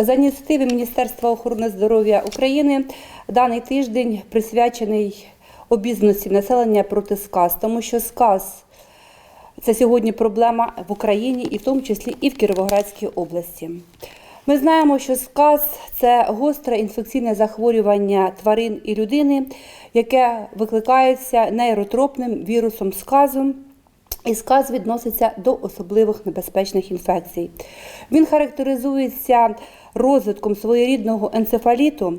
За ініціативи Міністерства охорони здоров'я України даний тиждень присвячений обізнаності населення проти сказ, тому що сказ це сьогодні проблема в Україні і в тому числі і в Кіровоградській області. Ми знаємо, що сказ це гостре інфекційне захворювання тварин і людини, яке викликається нейротропним вірусом сказу. І сказ відноситься до особливих небезпечних інфекцій. Він характеризується розвитком своєрідного енцефаліту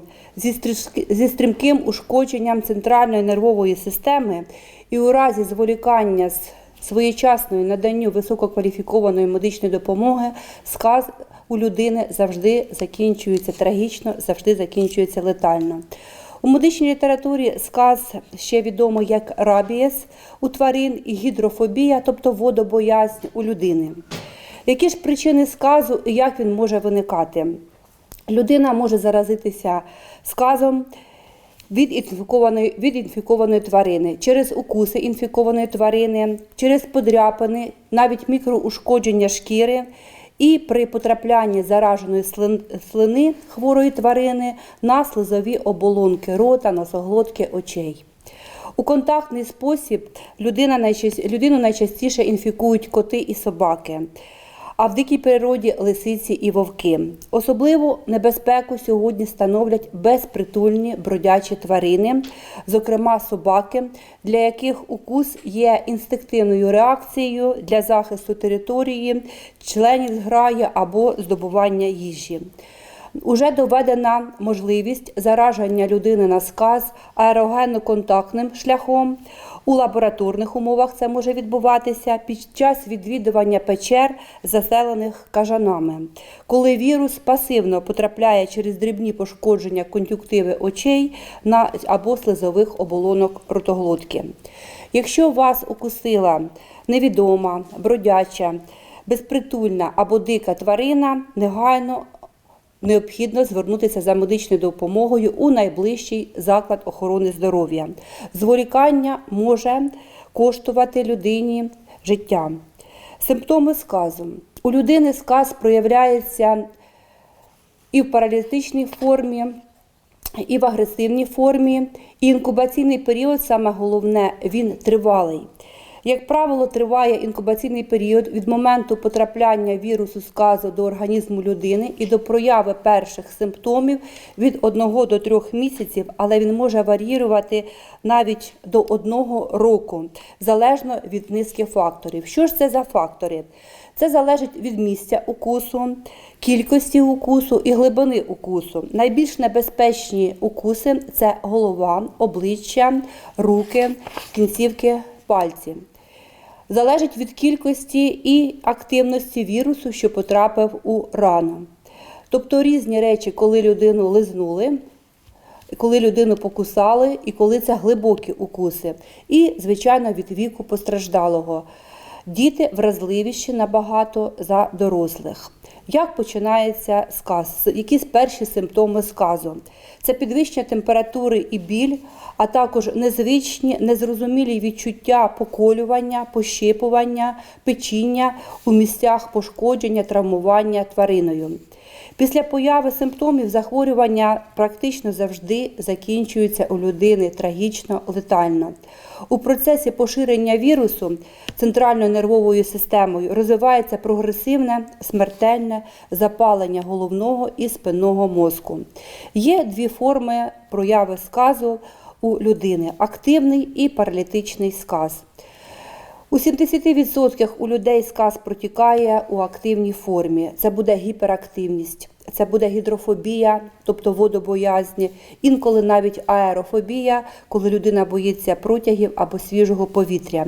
зі стрімким ушкодженням центральної нервової системи, і у разі зволікання з своєчасною наданню висококваліфікованої медичної допомоги сказ у людини завжди закінчується трагічно, завжди закінчується летально. У медичній літературі сказ ще відомо як рабієс у тварин і гідрофобія, тобто водобоязнь у людини. Які ж причини сказу і як він може виникати? Людина може заразитися сказом від інфікованої, від інфікованої тварини, через укуси інфікованої тварини, через подряпини, навіть мікроушкодження шкіри і при потраплянні зараженої слини хворої тварини на слизові оболонки рота, носоглотки, очей. У контактний спосіб людину найчастіше інфікують коти і собаки, а в дикій природі лисиці і вовки. Особливу небезпеку сьогодні становлять безпритульні бродячі тварини, зокрема собаки, для яких укус є інстинктивною реакцією для захисту території, членів зграї або здобування їжі. Уже доведена можливість зараження людини на сказ аерогенно-контактним шляхом. У лабораторних умовах це може відбуватися під час відвідування печер, заселених кажанами, коли вірус пасивно потрапляє через дрібні пошкодження кон'юктиви очей на або слизових оболонок ротоглотки. Якщо вас укусила невідома, бродяча, безпритульна або дика тварина, негайно необхідно звернутися за медичною допомогою у найближчий заклад охорони здоров'я. Зволікання може коштувати людині життя. Симптоми сказу. У людини сказ проявляється і в паралітичній формі, і в агресивній формі. І інкубаційний період, саме головне, він тривалий. Як правило, триває інкубаційний період від моменту потрапляння вірусу сказу до організму людини і до прояви перших симптомів від 1 до 3 місяців, але він може варіювати навіть до 1 року, залежно від низки факторів. Що ж це за фактори? Це залежить від місця укусу, кількості укусу і глибини укусу. Найбільш небезпечні укуси це голова, обличчя, руки, кінцівки пальців. Залежить від кількості і активності вірусу, що потрапив у рану. Тобто різні речі, коли людину лизнули, коли людину покусали, і коли це глибокі укуси. І, звичайно, від віку постраждалого. Діти вразливіші набагато за дорослих. Як починається сказ? Якісь перші симптоми сказу? Це підвищення температури і біль, а також незвичні, незрозумілі відчуття поколювання, пощипування, печіння у місцях пошкодження, травмування твариною. Після появи симптомів захворювання практично завжди закінчується у людини трагічно летально. У процесі поширення вірусу центральною нервовою системою розвивається прогресивне смертельне запалення головного і спинного мозку. Є дві форми прояви сказу у людини: активний і паралітичний сказ. У 70% у людей сказ протікає у активній формі. Це буде гіперактивність, це буде гідрофобія, тобто водобоязні, інколи навіть аерофобія, коли людина боїться протягів або свіжого повітря.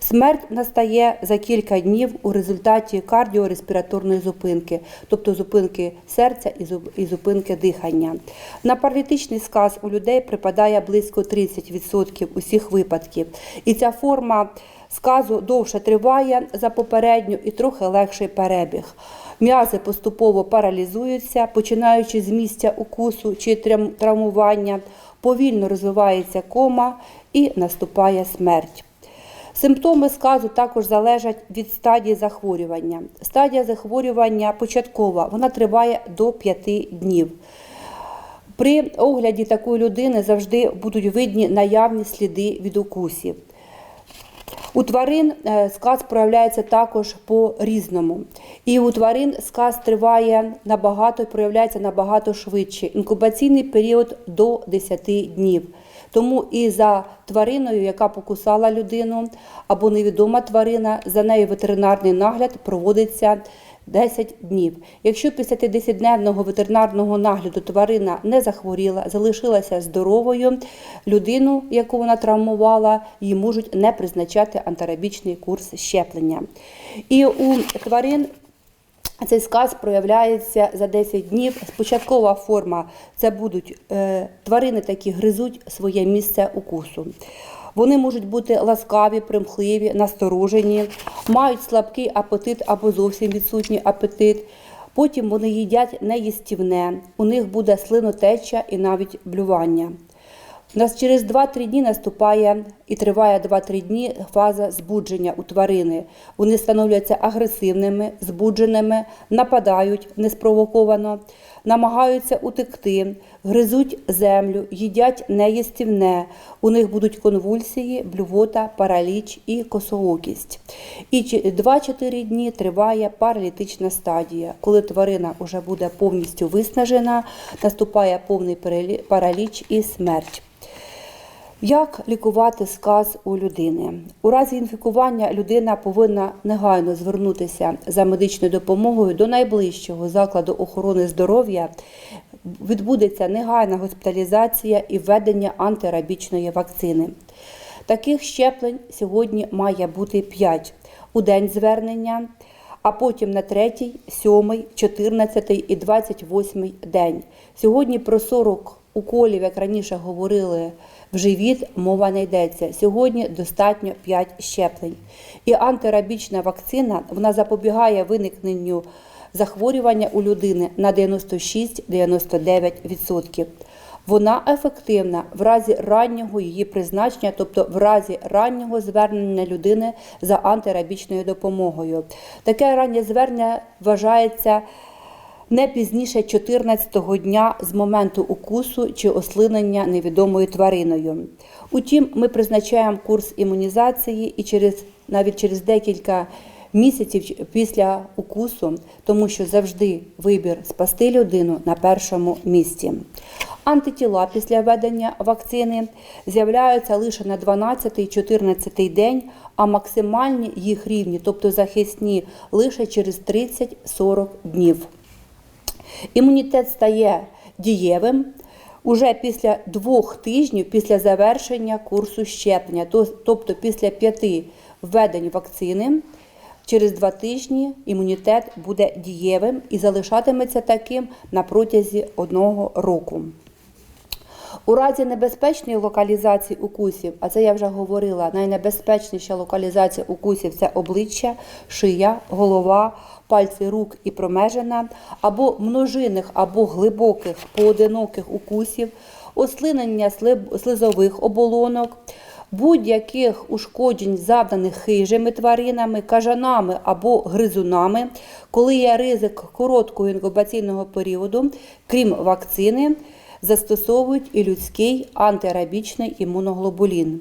Смерть настає за кілька днів у результаті кардіореспіраторної зупинки, тобто зупинки серця і зупинки дихання. На паралітичний сказ у людей припадає близько 30% усіх випадків. І ця форма сказу довше триває за попередню і трохи легший перебіг. М'язи поступово паралізуються, починаючи з місця укусу чи травмування, повільно розвивається кома і наступає смерть. Симптоми сказу також залежать від стадії захворювання. Стадія захворювання початкова, вона триває до 5 днів. При огляді такої людини завжди будуть видні наявні сліди від укусів. У тварин е, сказ проявляється також по-різному. І у тварин сказ триває набагато проявляється набагато швидше. Інкубаційний період до 10 днів. Тому і за твариною, яка покусала людину, або невідома тварина, за нею ветеринарний нагляд проводиться 10 днів. Якщо після 10-дневного ветеринарного нагляду тварина не захворіла, залишилася здоровою, людину, яку вона травмувала, їй можуть не призначати антирабічний курс щеплення. І у тварин цей сказ проявляється за 10 днів. Спочаткова форма це будуть е, тварини, такі гризуть своє місце укусу. Вони можуть бути ласкаві, примхливі, насторожені, мають слабкий апетит або зовсім відсутній апетит. Потім вони їдять неїстівне, у них буде слинотеча і навіть блювання. У нас через 2-3 дні наступає і триває 2-3 дні фаза збудження у тварини. Вони становляться агресивними, збудженими, нападають неспровоковано, намагаються утекти, гризуть землю, їдять неїстівне. У них будуть конвульсії, блювота, параліч і косоокість. І 2-4 дні триває паралітична стадія. Коли тварина вже буде повністю виснажена, наступає повний параліч і смерть. Як лікувати сказ у людини? У разі інфікування людина повинна негайно звернутися за медичною допомогою до найближчого закладу охорони здоров'я. Відбудеться негайна госпіталізація і введення антирабічної вакцини. Таких щеплень сьогодні має бути 5 у день звернення, а потім на третій, сьомий, 14 і 28 день. Сьогодні про 40 уколів, як раніше говорили, в живіт мова не йдеться. Сьогодні достатньо 5 щеплень. І антирабічна вакцина вона запобігає виникненню захворювання у людини на 96-99%. Вона ефективна в разі раннього її призначення, тобто в разі раннього звернення людини за антирабічною допомогою. Таке раннє звернення вважається не пізніше 14-го дня з моменту укусу чи ослинення невідомою твариною. Утім, ми призначаємо курс імунізації і через навіть через декілька місяців після укусу, тому що завжди вибір спасти людину на першому місці. Антитіла після введення вакцини з'являються лише на 12-14 день, а максимальні їх рівні, тобто захисні, лише через 30-40 днів. Імунітет стає дієвим уже після двох тижнів після завершення курсу щеплення, тобто після п'яти введень вакцини. Через два тижні імунітет буде дієвим і залишатиметься таким на протязі одного року. У разі небезпечної локалізації укусів, а це я вже говорила, найнебезпечніша локалізація укусів це обличчя, шия, голова, пальці рук і промежина, або множинних, або глибоких поодиноких укусів, ослинення слизових оболонок, будь-яких ушкоджень, завданих хижими тваринами, кажанами або гризунами, коли є ризик короткого інкубаційного періоду, крім вакцини, застосовують і людський антиарабічний імуноглобулін.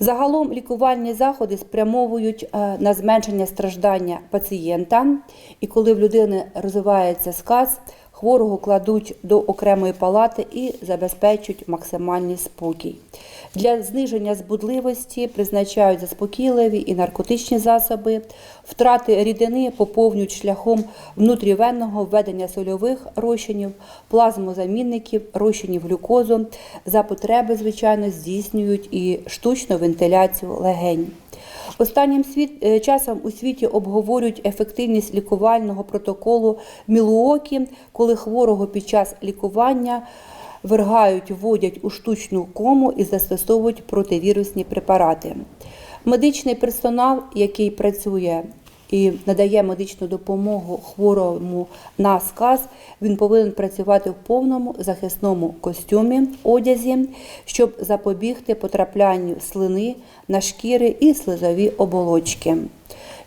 Загалом лікувальні заходи спрямовують е, на зменшення страждання пацієнта, і коли в людини розвивається сказ, хворого кладуть до окремої палати і забезпечують максимальний спокій. Для зниження збудливості призначають заспокійливі і наркотичні засоби, втрати рідини поповнюють шляхом внутрівенного введення сольових розчинів, плазмозамінників, розчинів глюкозу. За потреби, звичайно, здійснюють і штучну вентиляцію легень. Останнім світ, е, часом у світі обговорюють ефективність лікувального протоколу Мілуокі, коли хворого під час лікування вергають, вводять у штучну кому і застосовують противірусні препарати. Медичний персонал, який працює і надає медичну допомогу хворому на сказ, він повинен працювати в повному захисному костюмі, одязі, щоб запобігти потраплянню слини на шкіри і слизові оболочки.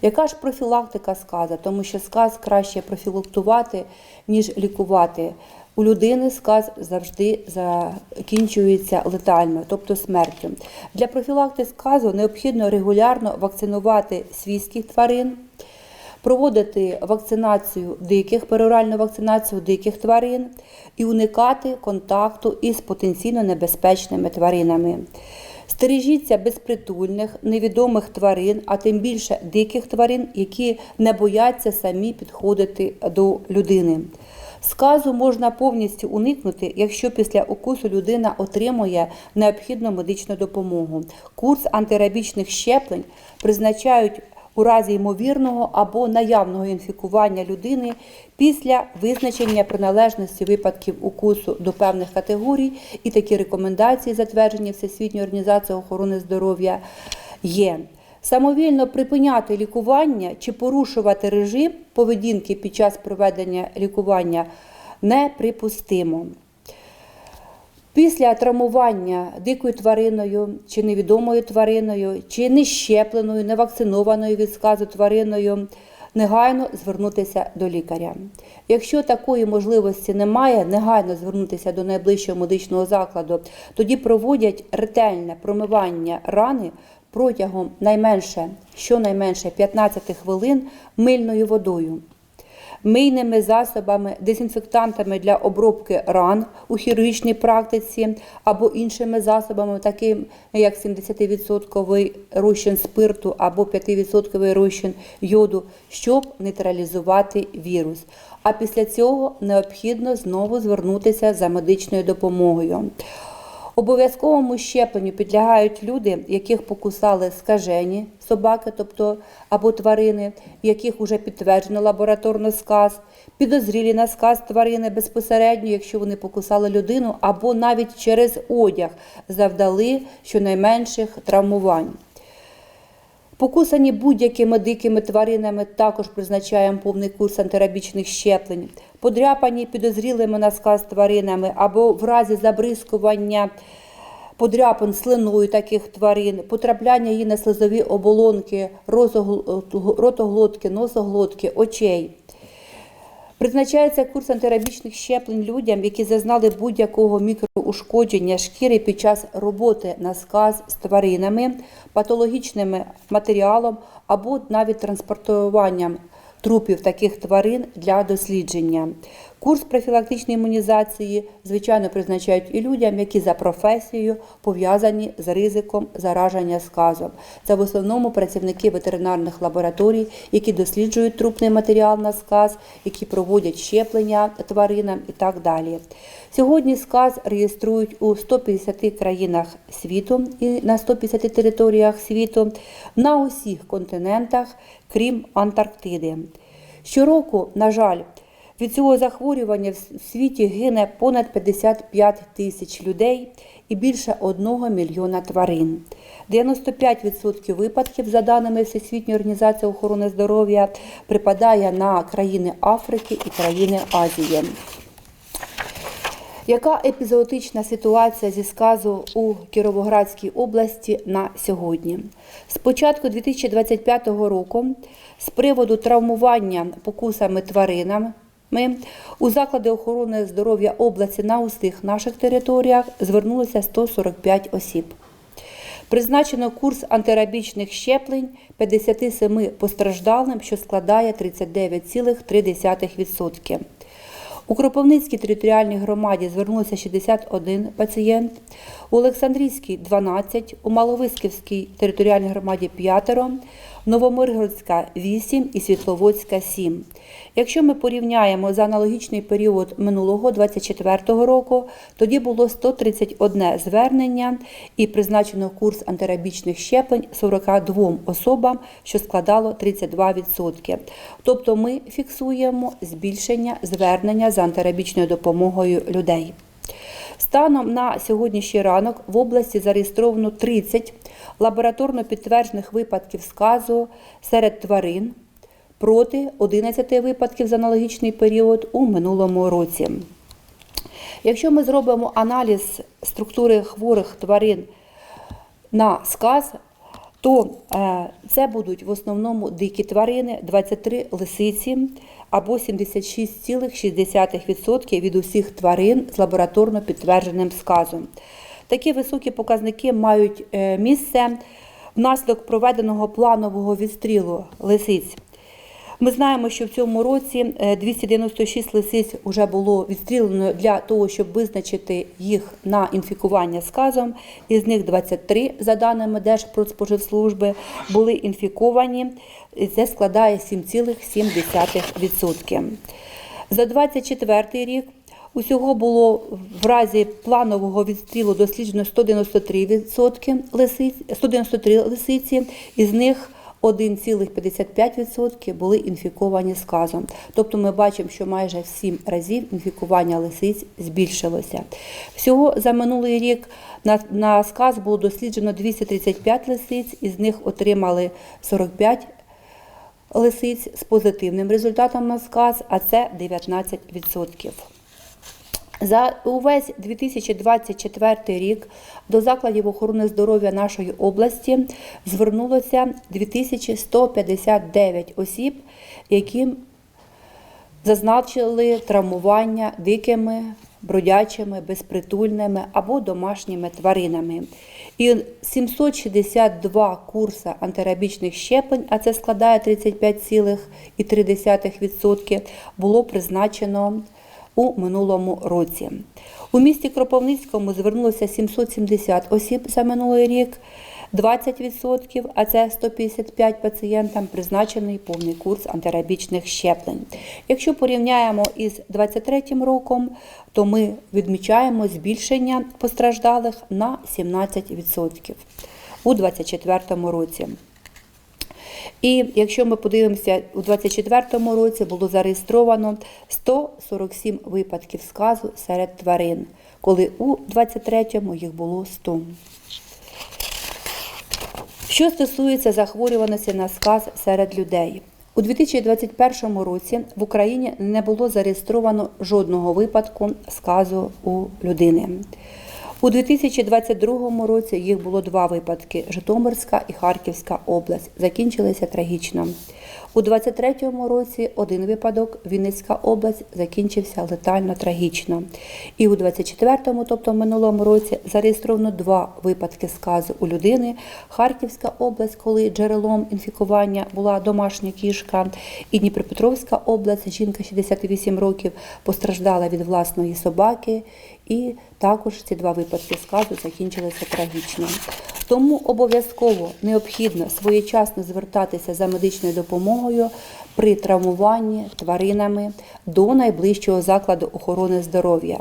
Яка ж профілактика сказа? Тому що сказ краще профілактувати, ніж лікувати. У людини сказ завжди закінчується летально, тобто смертю. Для профілактики сказу необхідно регулярно вакцинувати свійських тварин, проводити вакцинацію диких, пероральну вакцинацію диких тварин і уникати контакту із потенційно небезпечними тваринами. Стережіться безпритульних, невідомих тварин, а тим більше диких тварин, які не бояться самі підходити до людини. Сказу можна повністю уникнути, якщо після укусу людина отримує необхідну медичну допомогу. Курс антирабічних щеплень призначають у разі ймовірного або наявного інфікування людини після визначення приналежності випадків укусу до певних категорій, і такі рекомендації, затверджені Всесвітньою організацією охорони здоров'я, є. Самовільно припиняти лікування чи порушувати режим поведінки під час проведення лікування неприпустимо. Після травмування дикою твариною чи невідомою твариною, чи нещепленою, невакцинованою від сказу твариною, негайно звернутися до лікаря. Якщо такої можливості немає, негайно звернутися до найближчого медичного закладу, тоді проводять ретельне промивання рани протягом найменше, щонайменше 15 хвилин мильною водою мийними засобами, дезінфектантами для обробки ран у хірургічній практиці або іншими засобами, такими як 70% розчин спирту або 5% розчин йоду, щоб нейтралізувати вірус. А після цього необхідно знову звернутися за медичною допомогою. Обов'язковому щепленню підлягають люди, яких покусали скажені собаки, тобто або тварини, в яких вже підтверджено лабораторно сказ, підозрілі на сказ тварини безпосередньо, якщо вони покусали людину, або навіть через одяг завдали щонайменших травмувань. Покусані будь-якими дикими тваринами також призначаємо повний курс антирабічних щеплень. Подряпані підозрілими на сказ тваринами або в разі забризкування подряпин слиною таких тварин, потрапляння її на слизові оболонки, ротоглотки, носоглотки, очей. Призначається курс антирабічних щеплень людям, які зазнали будь-якого мікроушкодження шкіри під час роботи на сказ з тваринами, патологічним матеріалом або навіть транспортуванням трупів таких тварин для дослідження. Курс профілактичної імунізації, звичайно, призначають і людям, які за професією пов'язані з ризиком зараження сказом. Це в основному працівники ветеринарних лабораторій, які досліджують трупний матеріал на сказ, які проводять щеплення тваринам і так далі. Сьогодні сказ реєструють у 150 країнах світу і на 150 територіях світу на усіх континентах, крім Антарктиди. Щороку, на жаль, від цього захворювання в світі гине понад 55 тисяч людей і більше 1 мільйона тварин. 95% випадків, за даними Всесвітньої організації охорони здоров'я, припадає на країни Африки і країни Азії. Яка епізоотична ситуація зі сказу у Кіровоградській області на сьогодні? З початку 2025 року з приводу травмування покусами тваринами у заклади охорони здоров'я області на усіх наших територіях звернулося 145 осіб. Призначено курс антирабічних щеплень 57 постраждалим, що складає 39,3%. У Кропивницькій територіальній громаді звернулося 61 пацієнт, у Олександрійській 12, у Маловисківській територіальній громаді 5, Новомиргородська 8 і Світловодська 7. Якщо ми порівняємо за аналогічний період минулого 24 року, тоді було 131 звернення і призначено курс антирабічних щеплень 42 особам, що складало 32%. Тобто ми фіксуємо збільшення звернення за антирабічною допомогою людей. Станом на сьогоднішній ранок в області зареєстровано 30 лабораторно підтверджених випадків сказу серед тварин. проти 11 випадків за аналогічний період у минулому році. Якщо ми зробимо аналіз структури хворих тварин на сказ, то е, це будуть в основному дикі тварини, 23 лисиці або 76,6% від усіх тварин з лабораторно підтвердженим сказом. Такі високі показники мають е, місце внаслідок проведеного планового відстрілу лисиць. Ми знаємо, що в цьому році е, 296 лисиць вже було відстрілено для того, щоб визначити їх на інфікування сказом. Із них 23, за даними Держпродспоживслужби, були інфіковані. І Це складає 7,7%. За 24 рік усього було в разі планового відстрілу досліджено 193% лисиць, 193 лисиці, із них 1,55% були інфіковані сказом. Тобто ми бачимо, що майже в 7 разів інфікування лисиць збільшилося. Всього за минулий рік на, на сказ було досліджено 235 лисиць, із них отримали 45 лисиць з позитивним результатом на сказ, а це 19%. За увесь 2024 рік до закладів охорони здоров'я нашої області звернулося 2159 осіб, яким зазначили травмування дикими, бродячими, безпритульними або домашніми тваринами. І 762 курси антирабічних щеплень, а це складає 35,3%, було призначено у минулому році. У місті Кропивницькому звернулося 770 осіб за минулий рік, 20%, а це 155 пацієнтам призначений повний курс антирабічних щеплень. Якщо порівняємо із 2023 роком, то ми відмічаємо збільшення постраждалих на 17% у 2024 році. І якщо ми подивимося, у 2024 році було зареєстровано 147 випадків сказу серед тварин, коли у 2023 їх було 100. Що стосується захворюваності на сказ серед людей, у 2021 році в Україні не було зареєстровано жодного випадку сказу у людини. У 2022 році їх було два випадки: Житомирська і Харківська область. Закінчилися трагічно. У 2023 році один випадок Вінницька область закінчився летально трагічно. І у 2024, тобто в минулому році, зареєстровано два випадки сказу у людини. Харківська область, коли джерелом інфікування була домашня кішка, і Дніпропетровська область, жінка 68 років, постраждала від власної собаки. І також ці два випадки сказу закінчилися трагічно. Тому обов'язково необхідно своєчасно звертатися за медичною допомогою при травмуванні тваринами до найближчого закладу охорони здоров'я.